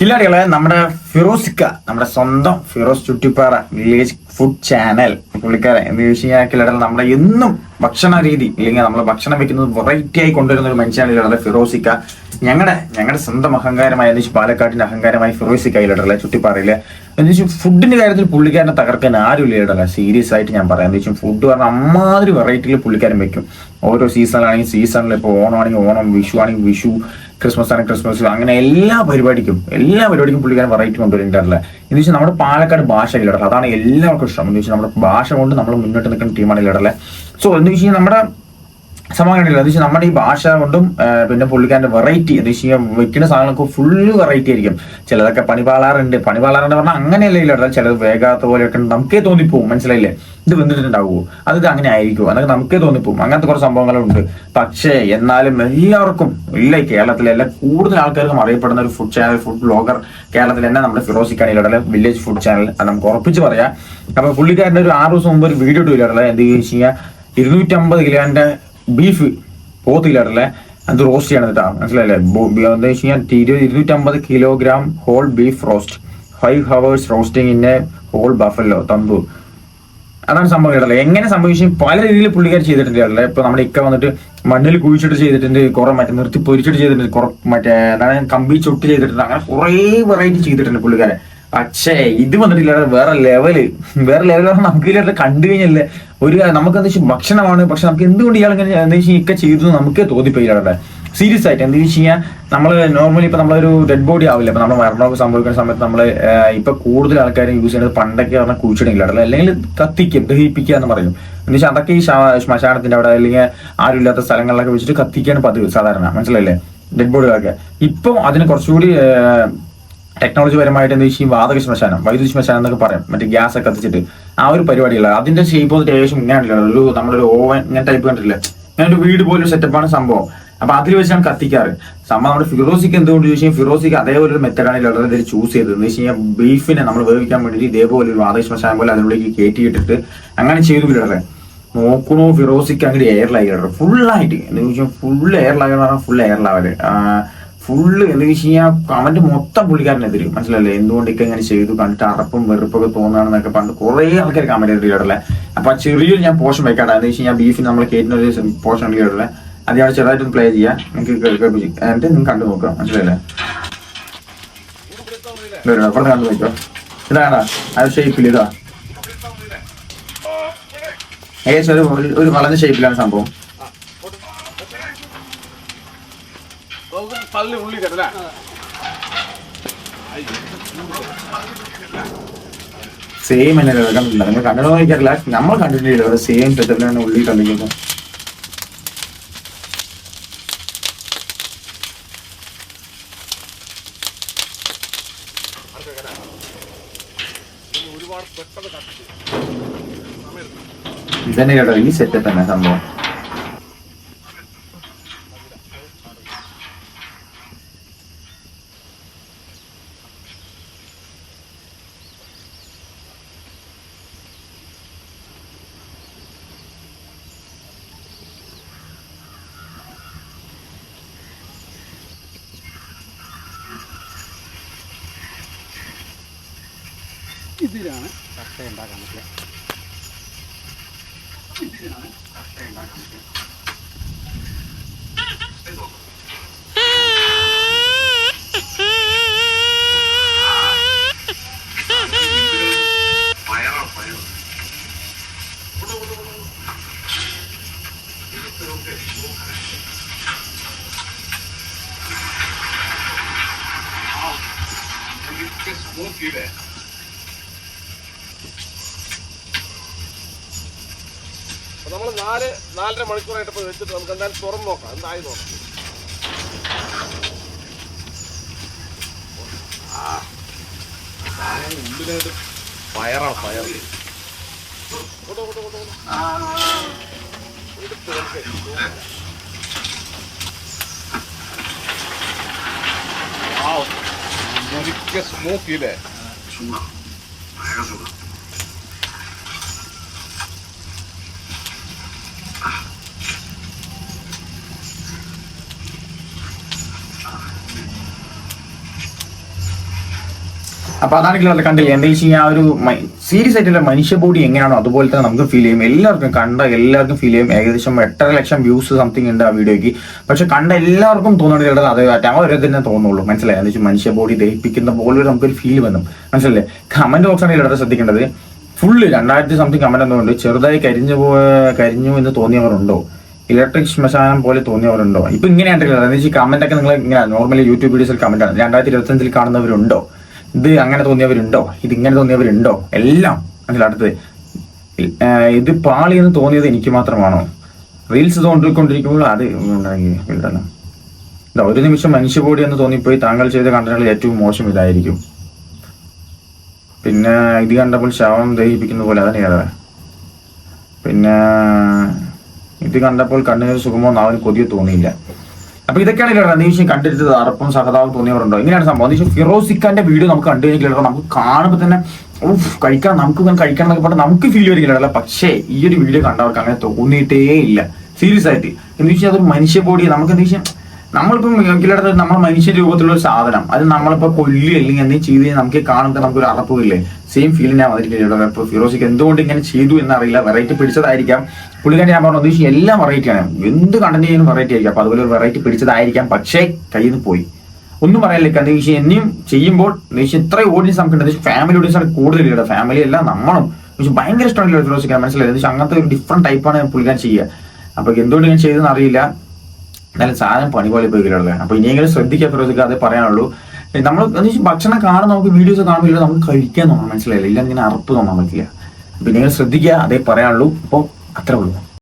കില്ലാടികളെ നമ്മുടെ ഫിറോസിക്ക നമ്മുടെ സ്വന്തം Firoz Chuttipara village food channel പുള്ളിക്കാരൻ എന്ന് ചോദിച്ചു കഴിഞ്ഞാൽ കില്ലാടികൾ? നമ്മുടെ എന്നും ഭക്ഷണ രീതി ഇല്ലെങ്കിൽ നമ്മൾ ഭക്ഷണം വെക്കുന്നത് വെറൈറ്റി ആയി കൊണ്ടുവരുന്ന ഒരു മനുഷ്യനാണ് കില്ലാടികളെ ഫിറോസിക്ക. ഞങ്ങളുടെ ഞങ്ങളുടെ സ്വന്തം അഹങ്കാരമായ എന്ന് വെച്ചാൽ പാലക്കാട്ടിന്റെ അഹങ്കാരമായ ഫിറോസിക്ക കില്ലാടികളെ ചുറ്റിപ്പാറയിലെ എന്ന് വെച്ചാൽ ഫുഡിന്റെ കാര്യത്തിൽ പുള്ളിക്കാരനെ തകർക്കാൻ ആരും ഇല്ല സീരിയസ് ആയിട്ട് ഞാൻ പറയാം. എന്ന് വെച്ചാൽ ഫുഡ് പറഞ്ഞാൽ അമ്മാതിരി വെറൈറ്റിയിൽ പുള്ളിക്കാരൻ വെക്കും. ഓരോ സീസണിലാണെങ്കിൽ സീസണിൽ ഇപ്പോൾ ഓണമാണെങ്കിൽ ഓണം വിഷു ആണെങ്കിൽ വിഷു ക്രിസ്മസ് ആണ് ക്രിസ്മസ് അങ്ങനെ എല്ലാ പരിപാടിക്കും എല്ലാ പരിപാടിക്കും പുള്ളിക്കാരൻ വെറൈറ്റി കൊണ്ടുവരുന്നുണ്ടല്ലേ. എന്ന് വെച്ചാൽ നമ്മുടെ പാലക്കാട് ഭാഷ ഇല്ലടല്ല അതാണ് എല്ലാവർക്കും ഇഷ്ടം. എന്ന് വെച്ചാൽ നമ്മുടെ ഭാഷ കൊണ്ട് നമ്മൾ മുന്നോട്ട് നിൽക്കുന്ന ടീമാണ് ഇല്ലടല്ലേ സോ എന്ന് വെച്ച് കഴിഞ്ഞാൽ നമ്മുടെ സമാധാനമില്ല എന്ന് വെച്ചാൽ നമ്മുടെ ഈ ഭാഷ കൊണ്ടും പിന്നെ പുള്ളിക്കാരന്റെ വെറൈറ്റി എന്ന് വെച്ച് കഴിഞ്ഞാൽ വെക്കുന്ന സാധനങ്ങൾക്ക് ഫുള്ള് വെറൈറ്റി ആയിരിക്കും. ചിലതൊക്കെ പണിപാളാറുണ്ട് പണിപാളാറുണ്ട് പറഞ്ഞാൽ അങ്ങനെയല്ലേ ഇല്ല ചിലത് വേഗാത്ത പോലെയൊക്കെ നമുക്കേ തോന്നിപ്പോവും. മനസ്സിലായില്ലേ? ഇത് വന്നിട്ടുണ്ടാവുമോ അത് അങ്ങനെ ആയിരിക്കുമോ അതൊക്കെ നമുക്കേ തോന്നിപ്പോവും. അങ്ങനത്തെ കുറച്ച് സംഭവങ്ങളുണ്ട്. പക്ഷേ എന്നാലും എല്ലാവർക്കും ഇല്ല കേരളത്തിലെ എല്ലാ കൂടുതൽ ആൾക്കാർക്കും അറിയപ്പെടുന്ന ഒരു ഫുഡ് ചാനൽ ഫുഡ് ബ്ലോഗർ കേരളത്തിൽ തന്നെ നമ്മുടെ ഫിറോസിക്കാണിലുള്ള വില്ലേജ് ഫുഡ് ചാനൽ അത് നമുക്ക് ഉറപ്പിച്ച് പറയാം. അപ്പൊ പുള്ളിക്കാരന്റെ ഒരു ആറ് ദിവസം മുമ്പ് ഒരു വീഡിയോ ഇട്ടില്ല എന്ത് കഴിഞ്ഞാൽ ഇരുന്നൂറ്റമ്പത് കിലോന്റെ ബീഫ് പോത്തില്ലാട്ടല്ലേ അത് റോസ്റ്റ് ചെയ്യണം കേട്ടോ മനസ്സിലായില്ലേ? എന്താണെന്ന് വെച്ച് കഴിഞ്ഞാൽ ഇരുന്നൂറ്റമ്പത് kilogram whole beef roast five hours roasting in a whole buffalo tandoor അതാണ് സംഭവം കേട്ടല്ലേ എങ്ങനെ സംഭവിച്ചു പല രീതിയിൽ പുള്ളിക്കാർ ചെയ്തിട്ടുണ്ട് കേട്ടല്ലേ ഇപ്പൊ നമ്മുടെ ഇക്ക വന്നിട്ട് മണ്ണിൽ കുഴിച്ചിട്ട് ചെയ്തിട്ടുണ്ട്. കുറെ മറ്റേ നിർത്തി പൊരിച്ചിട്ട് ചെയ്തിട്ടുണ്ട്. കുറെ മറ്റേ എന്താണ് കമ്പി ചൊട്ട് ചെയ്തിട്ടുണ്ട്. അങ്ങനെ കുറെ വെറൈറ്റി ചെയ്തിട്ടുണ്ട് പുള്ളിക്കാരെ. പക്ഷേ ഇത് വന്നിട്ടില്ല വേറെ ലെവൽ വേറെ ലെവലാണ് നമുക്ക് കണ്ടു കഴിഞ്ഞല്ലേ? ഒരു നമുക്ക് എന്താ വെച്ചാൽ ഭക്ഷണമാണ് പക്ഷെ നമുക്ക് എന്തുകൊണ്ട് ഇയാൾ ഇങ്ങനെ എന്താ വെച്ചാൽ ഇക്ക ചെയ്തു നമുക്കേ തോന്നിപ്പോയില്ലാടെ സീരിയസ് ആയിട്ട് എന്താ വെച്ച് കഴിഞ്ഞാൽ നമ്മൾ നോർമലി ഇപ്പൊ നമ്മളൊരു ഡെഡ് ബോഡി ആവില്ല. ഇപ്പൊ നമ്മൾ മരണമൊക്കെ സംഭവിക്കുന്ന സമയത്ത് നമ്മൾ ഇപ്പൊ കൂടുതൽ ആൾക്കാരും യൂസ് ചെയ്യുന്നത് പണ്ടൊക്കെ പറഞ്ഞാൽ കുഴിച്ചിടില്ല അല്ലെങ്കിൽ കത്തിക്കും ദഹിപ്പിക്കുക എന്ന് പറയും. എന്ന് വെച്ചാൽ അതൊക്കെ ഈ ശ്മശാനത്തിന്റെ അവിടെ അല്ലെങ്കിൽ ആരുമില്ലാത്ത സ്ഥലങ്ങളിലൊക്കെ വെച്ചിട്ട് കത്തിക്കാണ് പതിവ് സാധാരണ. മനസ്സിലല്ലേ ഡെഡ് ബോഡികളൊക്കെ ഇപ്പം അതിന് കുറച്ചുകൂടി ടെക്നോളജി പരമായിട്ട് എന്താ വെച്ചാൽ വാതക ശ്മശാനം വൈദ്യുതി ശ്മശാനം എന്നൊക്കെ പറയാം. മറ്റേ ഗ്യാസ് ഒക്കെ കത്തിച്ചിട്ട്. ആ ഒരു പരിപാടിയല്ല. അതിന്റെ ഷേപ്പ് വന്നിട്ട് ഏകദേശം ഇങ്ങനെയാണല്ലോ. ഒരു നമ്മളൊരു ഓവൻ ഇങ്ങനെ ടൈപ്പ് കണ്ടിട്ടില്ല? ഇങ്ങനെ ഒരു വീട് പോലൊരു സെറ്റപ്പാണ് സംഭവം. അപ്പൊ അതിൽ വെച്ചാണ് കത്തിക്കാറ്. സംഭവം നമ്മുടെ ഫിറോസിക്ക് എന്തുകൊണ്ട് ചോദിച്ചു കഴിഞ്ഞാൽ ഫിറോസിക്ക് അതേപോലെ ഒരു മെത്തഡാണ് വളരെ ചൂസ് ചെയ്തത്. എന്ന് വെച്ച് കഴിഞ്ഞാൽ ബീഫിനെ നമ്മൾ വേവിക്കാൻ വേണ്ടി ഇതേപോലെ ഒരു വാതക ശ്മശാനം പോലെ അതിനുള്ളിലേക്ക് കയറ്റിയിട്ടിട്ട് അങ്ങനെ ചെയ്തു വിടറേ. നോക്കണോ ഫിറോസിക്ക് അങ്ങോട്ട് എയർലായി ഫുള്ളായിട്ട് എന്ന് ചോദിച്ചാൽ ഫുൾ എയർലായി പറഞ്ഞാൽ ഫുൾ എയർലാവൽ ഫുള്ള് എന്ന് വെച്ച് കഴിഞ്ഞാൽ അവന്റെ മൊത്തം പുള്ളിക്കാരനെതിരെ മനസ്സിലല്ലേ എന്തുകൊണ്ടൊക്കെ ഇങ്ങനെ ചെയ്തു? കണ്ടിട്ട് അറപ്പും വെറുപ്പൊക്കെ തോന്നുകയാണെന്നൊക്കെ പണ്ട് കുറെ ആൾക്കാർ കമന്റ് ചെയ്തിട്ടുള്ളേ അപ്പൊ ആ ചെറിയൊരു ഞാൻ പോഷൻ വെക്കാട്ടെ എന്ന് വെച്ച് കഴിഞ്ഞാൽ ബീഫിന് നമ്മൾ കേട്ടിന് ഒരു പോഷൻ ഉണ്ടല്ലേ അത് ഞാൻ ചെറുതായിട്ടൊന്ന് പ്ലേ ചെയ്യാം. നിങ്ങൾക്ക് കേൾപ്പിച്ച് എന്നിട്ട് നിങ്ങൾ കണ്ടു നോക്കാം. മനസ്സിലല്ലേ അപ്പുറത്ത് കണ്ടു? നോക്കാം ഇതാണ് അത് ഷേപ്പിൽ ഇതാ. ഏകദേശം ഒരു- ഒരു വളഞ്ഞ ഷേപ്പിലാണ് സംഭവം. തള്ളി ഉള്ളി കേട്ടല്ലേ സെയിം തന്നെ കണ്ടില്ല നിങ്ങൾ കണ്ടിട്ട് നോക്കിയാറില്ല നമ്മൾ കണ്ടിട്ടില്ല. സെയിം സെറ്റപ്പിലാണ് ഉള്ളി കത്തിച്ച് ഇതന്നെ കേട്ടോ ഈ സെറ്റപ്പ് തന്നെ സംഭവം. ഇതിലാണ് കട്ട ഉണ്ടാക്കാൻ പറ്റില്ല അപ്പൊ നമ്മൾ നാല് നാലര മണിക്കൂറായിട്ട് ഇപ്പൊ വെച്ചിട്ട് നമുക്ക് എന്തായാലും തുറന്ന് നോക്കാം. എന്തായി നോക്കാം. ഉള്ളിലായിട്ട് പയറാണ് പയർ കൊണ്ടോ, കൊണ്ടോ, കൊണ്ടോ, കൊണ്ടോ. എടുത്ത് നമുക്ക് Wow. മുരിക്ക സ്മോക്ക് ഇല്ലേ അപ്പൊ അതാണെങ്കിൽ അത് കണ്ടില്ല? എന്താ വെച്ച് കഴിഞ്ഞാൽ ഒരു സീരിയസ് ആയിട്ടുള്ള മനുഷ്യ ബോഡി എങ്ങനെയാണോ അതുപോലെ തന്നെ നമുക്ക് ഫീൽ ചെയ്യും. എല്ലാവർക്കും കണ്ട എല്ലാവർക്കും ഫീൽ ചെയ്യും. ഏകദേശം എട്ടര ലക്ഷം വ്യൂസ് സംതിങ് ഉണ്ട് ആ വീഡിയോക്ക് പക്ഷെ കണ്ട എല്ലാവർക്കും തോന്നുന്നത് അത് ആ ഒരു തന്നെ തോന്നുള്ളൂ. മനസ്സിലായി? എന്താ വെച്ചാൽ മനുഷ്യ ബോഡി ദഹിപ്പിക്കുന്ന പോലെ നമുക്കൊരു ഫീൽ വന്നു. മനസ്സിലല്ലേ? കമന്റ് ബോക്സ് ആണ് ഇവിടെ ശ്രദ്ധിക്കേണ്ടത്. ഫുള്ള് രണ്ടായിരത്തി സംതിങ് കമന്റ് എന്തുകൊണ്ട് ചെറുതായി കരിഞ്ഞു പോയ കരിഞ്ഞു എന്ന് തോന്നിയവരുണ്ടോ? ഇലക്ട്രിക് ശ്മശാനം പോലെ തോന്നിയവരുണ്ടോ? ഇപ്പൊ ഇങ്ങനെയാണ് കമന്റ് ഒക്കെ നിങ്ങൾ ഇങ്ങനെ നോർമലി യൂട്യൂബ് വീഡിയോസിൽ കമന്റ് ആണ്. രണ്ടായിരത്തി ഇരുപത്തഞ്ചിൽ കാണുന്നവരുണ്ടോ? ഇത് അങ്ങനെ തോന്നിയവരുണ്ടോ? ഇത് ഇങ്ങനെ തോന്നിയവരുണ്ടോ? എല്ലാം അതിൽ അടുത്തത്. ഇത് പാളി എന്ന് തോന്നിയത് എനിക്ക് മാത്രമാണോ? റീൽസ് തോന്നിക്കൊണ്ടിരിക്കുമ്പോൾ അത് ഇടണം ഇതാ ഒരു നിമിഷം മനുഷ്യബോഡി എന്ന് തോന്നിപ്പോയി താങ്കൾ ചെയ്ത കണ്ടന്റുകൾ ഏറ്റവും മോശം ഇതായിരിക്കും. പിന്നെ ഇത് കണ്ടപ്പോൾ ശവം ദഹിപ്പിക്കുന്ന പോലെ അതാണ് ഏതാ പിന്നെ ഇത് കണ്ടപ്പോൾ കണ്ണിനൊരു സുഖമോ നാവിന് കൊതിയോ തോന്നിയില്ല. അപ്പൊ ഇതൊക്കെയാണ് അന്തരീക്ഷം കണ്ടിട്ട് അറപ്പും സഹതാവും തോന്നിയവരുണ്ടോ? ഇങ്ങനെയാണ് സംഭവം. എന്താ ഫിറോസിക്കാന്റെ വീഡിയോ നമുക്ക് കണ്ടു കഴിഞ്ഞാൽ നമുക്ക് കാണുമ്പോൾ തന്നെ കഴിക്കാൻ നമുക്ക് കഴിക്കണം എന്നൊക്കെ പറഞ്ഞാൽ നമുക്ക് ഫീൽ വരില്ല പക്ഷേ ഈ ഒരു വീഡിയോ കണ്ടവർക്ക് അങ്ങനെ തോന്നിയിട്ടേ ഇല്ല. സീരിയസ് ആയിട്ട്. എന്ന് വെച്ചാൽ അതൊരു മനുഷ്യ ബോഡി നമുക്ക് എന്താ വെച്ചാൽ നമ്മളിപ്പം മിക്കയിടത്ത് നമ്മൾ മനുഷ്യ രൂപത്തിലുള്ള ഒരു സാധനം. അത് നമ്മളിപ്പോ കൊല്ലി അല്ലെങ്കിൽ എന്തെങ്കിലും ചെയ്ത് കഴിഞ്ഞാൽ നമുക്ക് കാണുമ്പോൾ നമുക്കൊരു അറപ്പില്ലേ സെയിം ഫീലിനാ വന്നിട്ടില്ല ഇപ്പൊ ഫിറോസിക്ക്. എന്തുകൊണ്ട് ഇങ്ങനെ ചെയ്തു എന്നറിയില്ല. വെറൈറ്റി പിടിച്ചതായിരിക്കാം. പുള്ളിക്കാരൻ ഞാൻ പറഞ്ഞു ഉദ്ദേശിച്ച് എല്ലാം വെറൈറ്റിയാണ് എന്ത് കണ്ടന്റ് ചെയ്യാനും വെറൈറ്റി ആയിരിക്കും. അപ്പൊ അതുപോലെ ഒരു വെറൈറ്റി പിടിച്ചതായിരിക്കാം. പക്ഷേ കയ്യിൽ നിന്ന് പോയി. ഒന്നും പറയാനില്ല എന്താ വെച്ചാൽ എന്നെയും ചെയ്യുമ്പോൾ ഇത്ര ഓഡിയൻസ് നമുക്ക് ഉണ്ട് ഫാമിലി ആണ് കൂടുതൽ ഇല്ല ഫാമിലി അല്ല നമ്മളും. പക്ഷെ ഭയങ്കര ഇഷ്ടമാണ് ഫിറോസിക്കാൻ മനസ്സിലായി അങ്ങനത്തെ ഒരു ഡിഫറെന്റ് ടൈപ്പാണ് പുള്ളിക്കാൻ ചെയ്യുക. അപ്പൊ എന്തുകൊണ്ട് ഞാൻ ചെയ്തെന്ന് അറിയില്ല. എന്നാലും സാധനം പണി പോലെ പോയി കിടക്കുക അപ്പൊ ഇനിയെങ്കിലും ശ്രദ്ധിക്കാൻ ഫിറോസിക്ക് അതേ പറയാനുള്ളൂ. നമ്മൾ ഭക്ഷണം കാണാൻ നമുക്ക് വീഡിയോസ് കാണുമ്പോൾ നമുക്ക് കഴിക്കാൻ തോന്നാൻ മനസ്സിലായില്ല. ഇല്ല ഇങ്ങനെ അറപ്പ് തോന്നാൻ പറ്റില്ല. അപ്പൊ ഇനിയെങ്കിലും ശ്രദ്ധിക്കുക അതേ പറയാനുള്ളൂ. അപ്പോൾ അത്രേ ഉള്ളൂ.